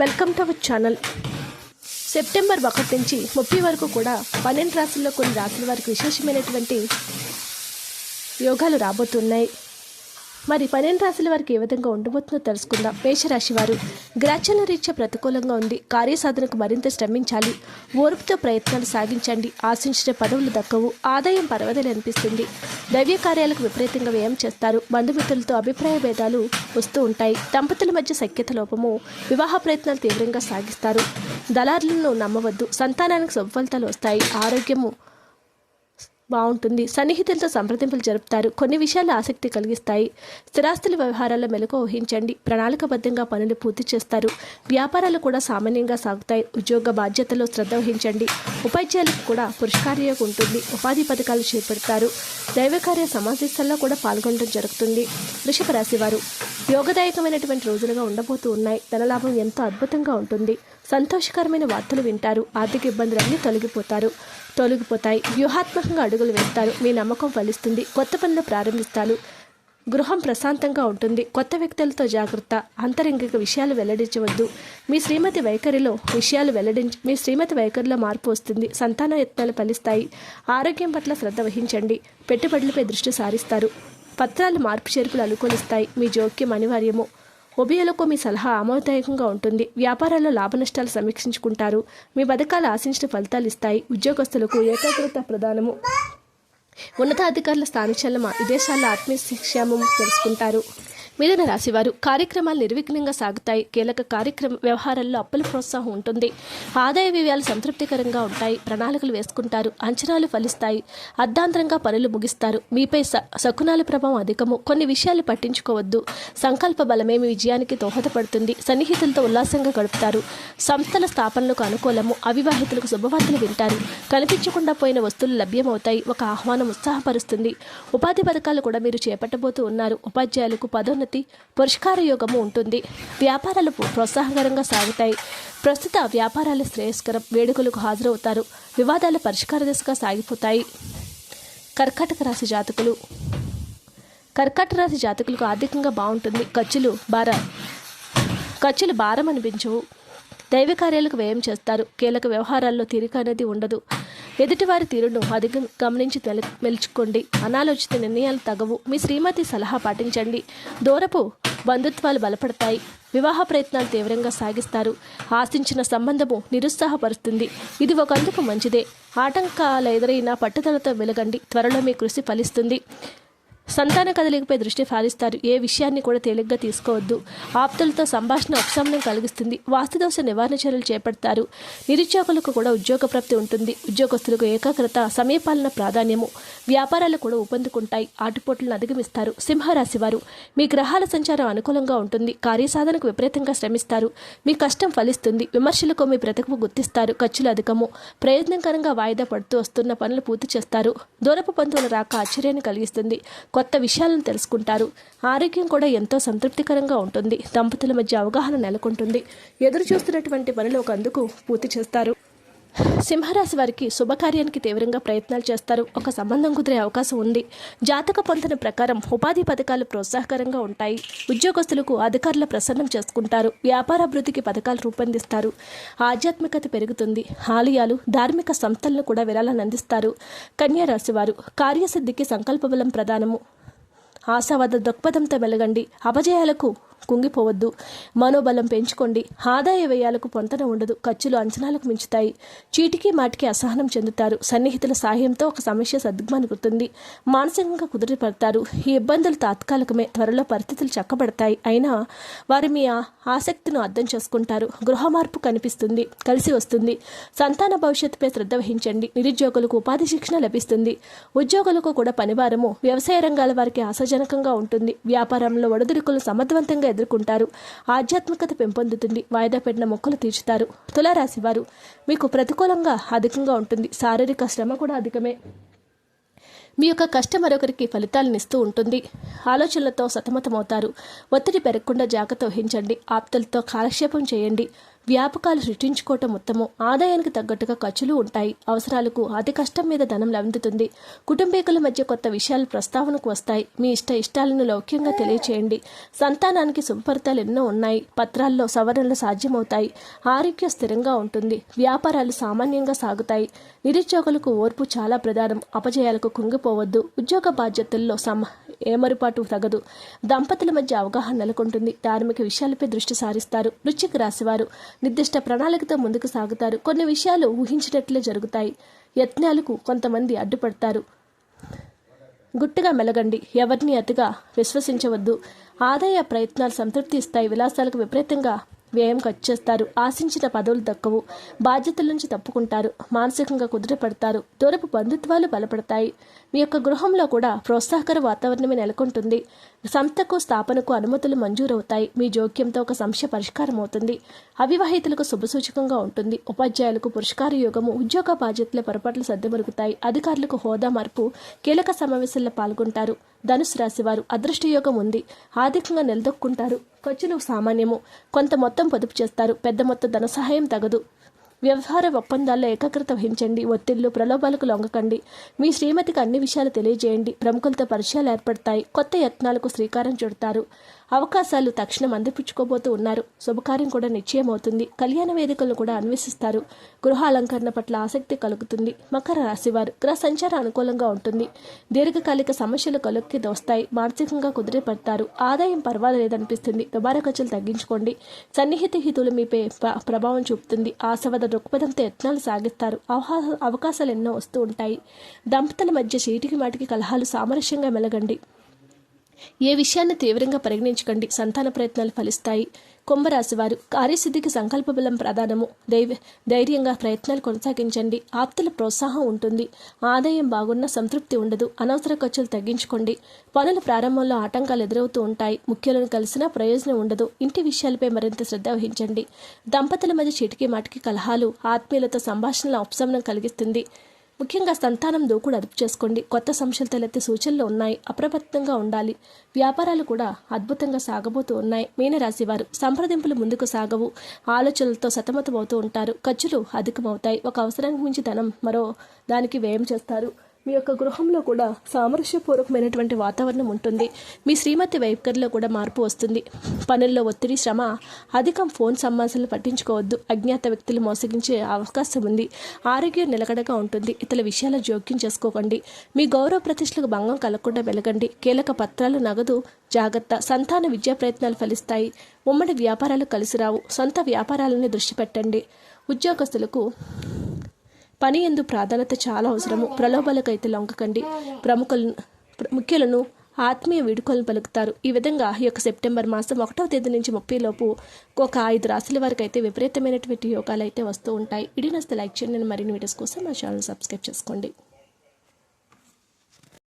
Welcome to our channel. September ఒకటి నుంచి ముప్పై వరకు కూడా పన్నెండు రాసుల్లో కొన్ని రాసుల వారికి విశేషమైనటువంటి యోగాలు రాబోతున్నాయి. మరి పన్నెండు రాశుల వారికి ఏ విధంగా ఉండబోతుందో తెలుసుకుందాం. మేషరాశి వారు గ్రాచాల రీత్యా ప్రతికూలంగా ఉంది. కార్యసాధనకు మరింత శ్రమించాలి. ఓర్పుతో ప్రయత్నాలు సాగించండి. ఆశించిన పదవులు దక్కవు. ఆదాయం పర్వదలు అనిపిస్తుంది. దైవ్య కార్యాలకు విపరీతంగా వ్యయం చేస్తారు. బంధుమిత్రులతో అభిప్రాయ భేదాలు వస్తూ ఉంటాయి. దంపతుల మధ్య సఖ్యత లోపము వివాహ ప్రయత్నాలు తీవ్రంగా సాగిస్తారు. దళారులను నమ్మవద్దు. సంతానానికి శుభఫలితాలు వస్తాయి. ఆరోగ్యము బాగుంటుంది. సన్నిహితులతో సంప్రదింపులు జరుపుతారు. కొన్ని విషయాలు ఆసక్తి కలిగిస్తాయి. స్థిరాస్తుల వ్యవహారాల్లో మెలకు ఊహించండి. ప్రణాళికబద్ధంగా పనులు పూర్తి చేస్తారు. వ్యాపారాలు కూడా సామాన్యంగా సాగుతాయి. ఉద్యోగ బాధ్యతలో శ్రద్ధ వహించండి. ఉపాధ్యాయులకు కూడా పురస్కార్యం ఉంటుంది. ఉపాధి పథకాలు చేపడతారు. దైవకార్య సమావేశాల్లో కూడా పాల్గొనడం జరుగుతుంది. వృషభ రాశి వారు యోగదాయకమైనటువంటి రోజులుగా ఉండబోతూ ఉన్నాయి. ధనలాభం ఎంతో అద్భుతంగా ఉంటుంది. సంతోషకరమైన వార్తలు వింటారు. ఆర్థిక ఇబ్బందులన్నీ తొలగిపోతారు. తొలగిపోతాయి. వ్యూహాత్మకంగా అడుగులు వేస్తారు. మీ నమ్మకం ఫలిస్తుంది. కొత్త పనులు ప్రారంభిస్తారు. గృహం ప్రశాంతంగా ఉంటుంది. కొత్త వ్యక్తులతో జాగ్రత్త. అంతరంగిక విషయాలు వెల్లడించవద్దు. మీ శ్రీమతి వైఖరిలో విషయాలు వెల్లడించ మీ శ్రీమతి వైఖరిలో మార్పు వస్తుంది. సంతాన యత్నాలు ఫలిస్తాయి. ఆరోగ్యం పట్ల శ్రద్ధ వహించండి. పెట్టుబడులపై దృష్టి సారిస్తారు. పత్రాలు మార్పు చేర్పులు అనుకూలిస్తాయి. మీ జోక్యం అనివార్యము. ఒబియోలకు మీ సలహా ఆమోదదాయకంగా ఉంటుంది. వ్యాపారాల్లో లాభనష్టాలు సమీక్షించుకుంటారు. మీ పథకాలు ఆశించిన ఫలితాలు ఇస్తాయి. ఉద్యోగస్తులకు ఏకాగ్రత ప్రధానము. ఉన్నతాధికారుల స్థానిచలమ విదేశాల్లో ఆత్మీయ శిక్షామం తెలుసుకుంటారు. మిథున రాశివారు కార్యక్రమాలు నిర్విఘ్నంగా సాగుతాయి. కీలక కార్యక్రమ వ్యవహారాల్లో అప్పుల ప్రోత్సాహం ఉంటుంది. ఆదాయ వ్యయాలు సంతృప్తికరంగా ఉంటాయి. ప్రణాళికలు వేసుకుంటారు. అంచనాలు ఫలిస్తాయి. అర్ధాంతరంగా పనులు ముగిస్తారు. మీపై స శకునాల ప్రభావం అధికము. కొన్ని విషయాలు పట్టించుకోవద్దు. సంకల్ప బలమే మీ విజయానికి దోహదపడుతుంది. సన్నిహితులతో ఉల్లాసంగా గడుపుతారు. సంస్థల స్థాపనలకు అనుకూలము. అవివాహితులకు శుభవార్తలు వింటారు. కనిపించకుండా పోయిన వస్తువులు లభ్యమవుతాయి. ఒక ఆహ్వానం ఉత్సాహపరుస్తుంది. ఉపాధి పథకాలు కూడా మీరు చేపట్టబోతూ ఉన్నారు. ఉపాధ్యాయులకు పదోన్నతి పురస్కార యోగము ఉంటుంది. వ్యాపారాలు ప్రోత్సాహకరంగా సాగుతాయి. ప్రస్తుత వ్యాపారాలు శ్రేయస్కరం వేడుకలకు హాజరవుతారు. వివాదాల పరిష్కార దిశగా సాగిపోతాయి. కర్కాటక రాశి జాతకులు. కర్కాటక రాశి జాతకులకు ఆర్థికంగా బాగుంటుంది. ఖర్చులు భార ఖర్చులు భారం అనిపించవు. దైవ కార్యాలకు వ్యయం చేస్తారు. కీలక వ్యవహారాల్లో తీరిక అనేది ఉండదు. ఎదుటివారి తీరును అధికం గమనించి తెల మెలుచుకోండి. అనాలోచిత నిర్ణయాలు తగవు. మీ శ్రీమతి సలహా పాటించండి. దూరపు బంధుత్వాలు బలపడతాయి. వివాహ ప్రయత్నాలు తీవ్రంగా సాగిస్తారు. ఆశించిన సంబంధము నిరుత్సాహపరుస్తుంది. ఇది ఒకందుకు మంచిదే. ఆటంకాలు ఎదురైనా పట్టుదలతో వెలగండి. త్వరలో మీ కృషి ఫలిస్తుంది. సంతాన కదలికపై దృష్టి సారిస్తారు. ఏ విషయాన్ని కూడా తేలిగ్గా తీసుకోవద్దు. ఆప్తులతో సంభాషణ ఉపశమనం కలిగిస్తుంది. వాస్తుదోష నివారణ చర్యలు చేపడతారు. నిరుద్యోగులకు కూడా ఉద్యోగ ప్రాప్తి ఉంటుంది. ఉద్యోగస్తులకు ఏకాగ్రత సమయపాలన ప్రాధాన్యము వ్యాపారాలు కూడా ఊపందుకుంటాయి. ఆటుపోట్లను అధిగమిస్తారు. సింహరాశి వారు మీ గ్రహాల సంచారం అనుకూలంగా ఉంటుంది. కార్యసాధనకు విపరీతంగా శ్రమిస్తారు. మీ కష్టం ఫలిస్తుంది. విమర్శలకు మీ ప్రతిభ గుర్తిస్తారు. ఖర్చులు అధికము ప్రయత్నకరంగా వాయిదా పడుతూ వస్తున్న పనులు పూర్తి చేస్తారు. దూరపు పంతువుల రాక ఆశ్చర్యాన్ని కలిగిస్తుంది. కొత్త విషయాలను తెలుసుకుంటారు. ఆరోగ్యం కూడా ఎంతో సంతృప్తికరంగా ఉంటుంది. దంపతుల మధ్య అవగాహన నెలకొంటుంది. ఎదురు చూస్తున్నటువంటి పనులు ఒక అందుకు పూర్తి చేస్తారు. సింహరాశి వారికి శుభకార్యానికి తీవ్రంగా ప్రయత్నాలు చేస్తారు. ఒక సంబంధం కుదిరే అవకాశం ఉంది. జాతక పొందిన ప్రకారం ఉపాధి పథకాలు ప్రోత్సాహకరంగా ఉంటాయి. ఉద్యోగస్తులకు అధికారుల ప్రసన్నం చేసుకుంటారు. వ్యాపారాభివృద్ధికి పథకాలు రూపొందిస్తారు. ఆధ్యాత్మికత పెరుగుతుంది. ఆలయాలు ధార్మిక సంస్థలను కూడా విరాళాన్ని అందిస్తారు. కన్యారాశి వారు కార్యసిద్ధికి సంకల్పబలం ప్రధానము. ఆశావాద దృక్పథంతో వెలగండి. అపజయాలకు కుంగిపోవద్దు. మనోబలం పెంచుకోండి. ఆదాయ వ్యయాలకు పొంతన ఉండదు. ఖర్చులు అంచనాలకు మించుతాయి. చీటికి మాటికి అసహనం చెందుతారు. సన్నిహితుల సాయంతో ఒక సమస్య సద్దుమనుకుతుంది మానసికంగా కుదిరిపడతారు ఈ ఇబ్బందులు తాత్కాలికమే. త్వరలో పరిస్థితులు చక్కబడతాయి. అయినా వారు మీ ఆసక్తిను ఆసక్తిని అర్థం చేసుకుంటారు. గృహ మార్పు కనిపిస్తుంది. కలిసి వస్తుంది. సంతాన భవిష్యత్తుపై శ్రద్ధ వహించండి. నిరుద్యోగులకు ఉపాధి శిక్షణ లభిస్తుంది. ఉద్యోగులకు కూడా పనివారము. వ్యవసాయ రంగాల వారికి ఆశాజనకంగా ఉంటుంది. వ్యాపారంలో ఒడిదుడుకులు సమర్థవంతంగా ఎదుర్కొంటారు. ఆధ్యాత్మికత పెంపొందుతుంది. వాయిదా పెట్టిన మొక్కలు తీర్చుతారు. తులారాశివారు మీకు ప్రతికూలంగా అధికంగా ఉంటుంది. శారీరక శ్రమ కూడా అధికమే. మీ యొక్క కష్టం మరొకరికి ఫలితాలను ఇస్తూ ఉంటుంది. ఆలోచనలతో సతమతమవుతారు. ఒత్తిడి పెరగకుండా జాగ్రత్త వహించండి. ఆప్తులతో కాలక్షేపం చేయండి. వ్యాపకాలు సృష్టించుకోవటం ఉత్తమం. ఆదాయానికి తగ్గట్టుగా ఖర్చులు ఉంటాయి. అవసరాలకు అతి కష్టం మీద ధనం లభిందుతుంది కుటుంబీకుల మధ్య కొత్త విషయాలు ప్రస్తావనకు వస్తాయి. మీ ఇష్ట ఇష్టాలను లౌక్యంగా తెలియచేయండి. సంతానానికి శుభఫలితాలు ఎన్నో ఉన్నాయి. పత్రాల్లో సవరణలు సాధ్యమవుతాయి. ఆరోగ్యం స్థిరంగా ఉంటుంది. వ్యాపారాలు సామాన్యంగా సాగుతాయి. నిరుద్యోగులకు ఓర్పు చాలా ప్రధానం. అపజయాలకు కుంగిపోవద్దు. ఉద్యోగ బాధ్యతల్లో సమ ఏమరుపాటు తగదు. దంపతుల మధ్య అవగాహన నెలకొంటుంది. ధార్మిక విషయాలపై దృష్టి సారిస్తారు. వృశ్చిక రాశివారు నిర్దిష్ట ప్రణాళికతో ముందుకు సాగుతారు. కొన్ని విషయాలు ఊహించినట్లే జరుగుతాయి. యత్నాలకు కొంతమంది అడ్డుపడతారు. గుట్టుగా మెలగండి. ఎవరిని అతిగా విశ్వసించవద్దు. ఆదాయ ప్రయత్నాలు సంతృప్తి ఇస్తాయి విలాసాలకు విపరీతంగా వ్యయం ఖర్చు చేస్తారు. ఆశించిన పదవులు దక్కవు. బాధ్యతల నుంచి తప్పుకుంటారు. మానసికంగా కుదిరిపడతారు దూరపు బంధుత్వాలు బలపడతాయి. మీ యొక్క గృహంలో కూడా ప్రోత్సాహకర వాతావరణమే నెలకొంటుంది. సంస్థకు స్థాపనకు అనుమతులు మంజూరవుతాయి. మీ జోక్యంతో ఒక సమస్య పరిష్కారం అవుతుంది. అవివాహితులకు శుభసూచకంగా ఉంటుంది. ఉపాధ్యాయులకు పురస్కార యోగము ఉద్యోగ బాధ్యతల పొరపాట్లు సర్దుమరుగుతాయి. అధికారులకు హోదా మార్పు కీలక సమావేశాల్లో పాల్గొంటారు. ధనుసు రాశివారు వారు ఉంది. ఆర్థికంగా నిలదొక్కుంటారు. ఖర్చులు సామాన్యము. కొంత మొత్తం పొదుపు చేస్తారు. పెద్ద మొత్తం ధన సహాయం తగదు. వ్యవహార ఒప్పందాల్లో ఏకాగ్రత వహించండి. ఒత్తిళ్ళు ప్రలోభాలకు లొంగకండి. మీ శ్రీమతికి అన్ని విషయాలు తెలియజేయండి. ప్రముఖులతో పరిచయాలు ఏర్పడతాయి. కొత్త యత్నాలకు శ్రీకారం చుడతారు. అవకాశాలు తక్షణం అందిపుచ్చుకోబోతూ ఉన్నారు. శుభకార్యం కూడా నిశ్చయం అవుతుంది కళ్యాణ వేదికలను కూడా అన్వేషిస్తారు. గృహ అలంకరణ పట్ల ఆసక్తి కలుగుతుంది. మకర రాశివారు గ్రహ సంచారం అనుకూలంగా ఉంటుంది. దీర్ఘకాలిక సమస్యలు కలుక్కి దోస్తాయి. మానసికంగా కుదిరిపడతారు. ఆదాయం పర్వాలేదనిపిస్తుంది. దుబారా ఖర్చులు తగ్గించుకోండి. సన్నిహిత హితులు మీపై ప్రభావం చూపుతుంది. ఆశవద దృక్పథంతో యత్నాలు సాగిస్తారు. అవహా- అవకాశాలు ఎన్నో వస్తూ ఉంటాయి. దంపతుల మధ్య చీటికి మాటికి కలహాలు సామరస్యంగా మెలగండి. ఏ విషయాన్ని తీవ్రంగా పరిగణించకండి. సంతాన ప్రయత్నాలు ఫలిస్తాయి. కుంభరాశివారు కార్యసిద్ధికి సంకల్ప బలం ప్రధానము. దైవ ధైర్యంగా ప్రయత్నాలు కొనసాగించండి. ఆప్తుల ప్రోత్సాహం ఉంటుంది. ఆదాయం బాగున్న సంతృప్తి ఉండదు. అనవసర ఖర్చులు తగ్గించుకోండి. పనుల ప్రారంభంలో ఆటంకాలు ఎదురవుతూ ఉంటాయి. ముఖ్యులను కలిసినా ప్రయోజనం ఉండదు. ఇంటి విషయాలపై మరింత శ్రద్ధ వహించండి. దంపతుల మధ్య చిటికీ మాటికి కలహాలు ఆత్మీయులతో సంభాషణల ఉపశమనం కలిగిస్తుంది. ముఖ్యంగా సంతానం దూకుడు అదుపు చేసుకోండి. కొత్త సమస్యలు తలెత్తే సూచనలు ఉన్నాయి. అప్రమత్తంగా ఉండాలి. వ్యాపారాలు కూడా అద్భుతంగా సాగబోతూ ఉన్నాయి. మీనరాశి వారు సంప్రదింపులు ముందుకు సాగవు. ఆలోచనలతో సతమతమవుతూ ఉంటారు. ఖర్చులు అధికమవుతాయి. ఒక అవసరానికి మించి ధనం మరో దానికి వ్యయం చేస్తారు. మీ యొక్క గృహంలో కూడా సామరస్యపూర్వకమైనటువంటి వాతావరణం ఉంటుంది. మీ శ్రీమతి వైఖరిలో కూడా మార్పు వస్తుంది. పనుల్లో ఒత్తిడి శ్రమ అధికం ఫోన్ సంబంధాలు పట్టించుకోవద్దు. అజ్ఞాత వ్యక్తులు మోసగించే అవకాశం ఉంది. ఆరోగ్యం నిలకడగా ఉంటుంది. ఇతర విషయాల జోక్యం చేసుకోకండి. మీ గౌరవ ప్రతిష్టలకు భంగం కలగకుండా వెలగండి. కీలక పత్రాలు నగదు జాగ్రత్త సంతాన విద్యా ప్రయత్నాలు ఫలిస్తాయి. ఉమ్మడి వ్యాపారాలు కలిసి రావు సొంత వ్యాపారాలని దృష్టి పెట్టండి. ఉద్యోగస్తులకు పని ఎందు ప్రాధాన్యత చాలా అవసరము. ప్రలోభాలకైతే లొంగకండి. ప్రముఖులను ముఖ్యులను ఆత్మీయ వేడుకలను పలుకుతారు. ఈ విధంగా ఈ యొక్క సెప్టెంబర్ మాసం ఒకటవ తేదీ నుంచి ముప్పై లోపు ఒక ఐదు రాశుల వరకు అయితే విపరీతమైనటువంటి యోగాలు అయితే వస్తూ ఉంటాయి. ఇడినస్తే లైక్ చేయండి. మరిన్ని వీడియోస్ కోసం మా ఛానల్ సబ్స్క్రైబ్ చేసుకోండి.